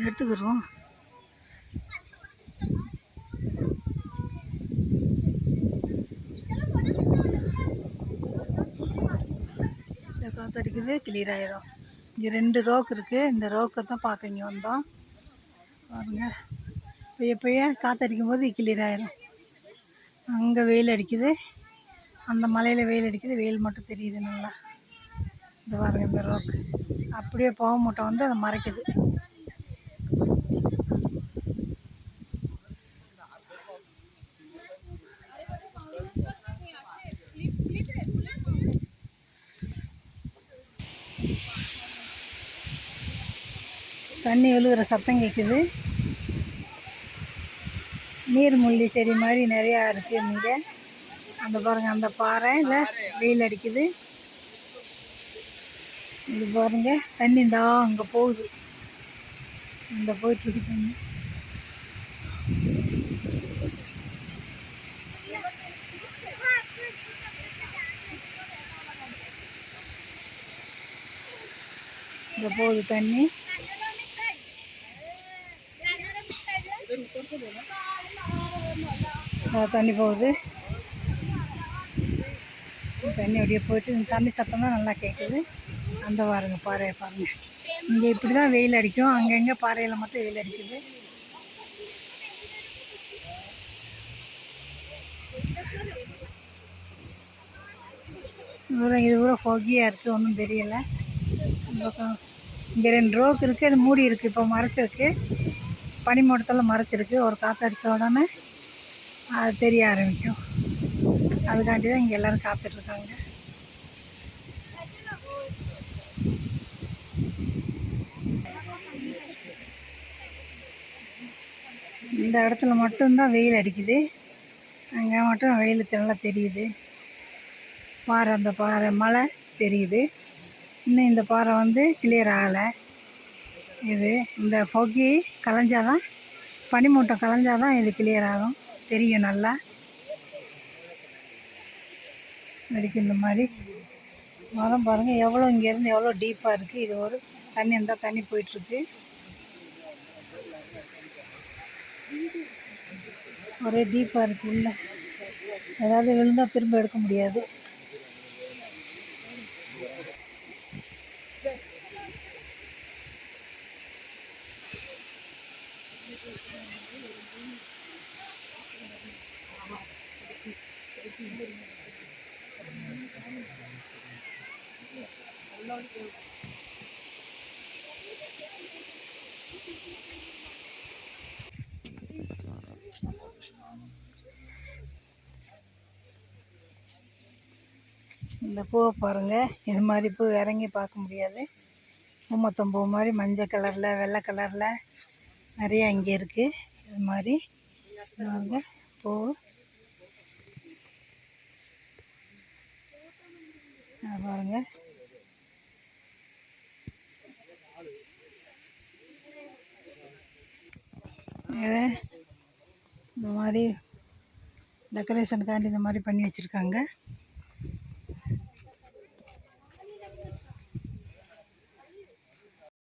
எடுத்துக்கிறோம். இந்த காற்றடிக்குது கிளியர் ஆயிரும். இங்கே ரெண்டு ரோக் இருக்குது இந்த ரோக்கை தான் பார்க்க இங்கே வந்தோம். பாருங்க. பெய்ய பெய்ய காத்தடிக்கும் போது கிளியர் ஆயிரும். அங்கே வெயில் அடிக்குது. அந்த மலையில் வெயில் அடிக்குது. வெயில் மட்டும் தெரியுது நல்லா. இந்த பாருங்க இந்த ரோக்கு. அப்படியே போக மூட்டை வந்து அதை மறைக்குது. தண்ணி விழுகிற சத்தம் கேட்குது நீர்முள்ளி செடி மாதிரி நிறையா இருக்குது இங்கே. அந்த பாருங்கள் அந்த பாறை இல்லை வெயில் அடிக்குது. இது பாருங்க தண்ணி இந்தா அங்கே போகுது. இந்த போயிட்டுருக்கு தண்ணி. இங்கே போகுது தண்ணி. தண்ணி போகுது. தண்ணி அப்படியே போயிட்டு இந்த தண்ணி சத்தம் தான் நல்லா கேட்குது அந்த பாருங்க பாறையை பாருங்க. இங்கே இப்படி தான் வெயில் அடிக்கும். அங்கங்கே பாறையில் மட்டும் வெயில் அடிக்குது. தூரம் இது கூட ஃபொகியாக இருக்குது ஒன்றும் தெரியலை. பக்கம் இங்கே ரெண்டு ரோக்கு இருக்குது அது மூடி இருக்குது இப்போ மறைச்சிருக்கு. பனிமூட்டத்தில் மறைச்சிருக்கு. ஒரு காற்று அடித்த உடனே அது தெரிய ஆரம்பிக்கும். அதுக்காண்டி தான் இங்கே எல்லோரும் காத்துட்ருக்காங்க இந்த இடத்துல மட்டும்தான் வெயில் அடிக்குது. அங்கே மட்டும் வெயில் நல்லா தெரியுது. பாறை அந்த பாறை மலை தெரியுது. இன்னும் இந்த பாறை வந்து கிளியர் ஆகலை. இது இந்த பொகி கலைஞ்சாதான் பனிமூட்டம் கலைஞ்சாதான் இது கிளியர் ஆகும். தெரியும் நல்லா. அடிக்கும் இந்த மாதிரி மரம் பாருங்கள் எவ்வளோ இங்கேருந்து எவ்வளோ டீப்பாக இருக்குது இது ஒரு தண்ணி இருந்தால் தண்ணி போயிட்டுருக்கு ஒரே டீப்பாக இருக்குது உள்ள. ஏதாவது விழுந்தால் திரும்ப எடுக்க முடியாது. இந்த பூவை பாருங்கள் இது மாதிரி பூ இறங்கி பார்க்க முடியாது. ஊமத்தம் பூ மாதிரி மஞ்சள் கலரில் வெள்ளை கலரில் நிறையா இங்கே இருக்குது இது மாதிரி பாருங்கள் பாருங்க பூ. அது பாருங்க. இது இந்த மாதிரி டெக்கரேஷனுக்காண்டி இந்த மாதிரி பண்ணி வச்சுருக்காங்க.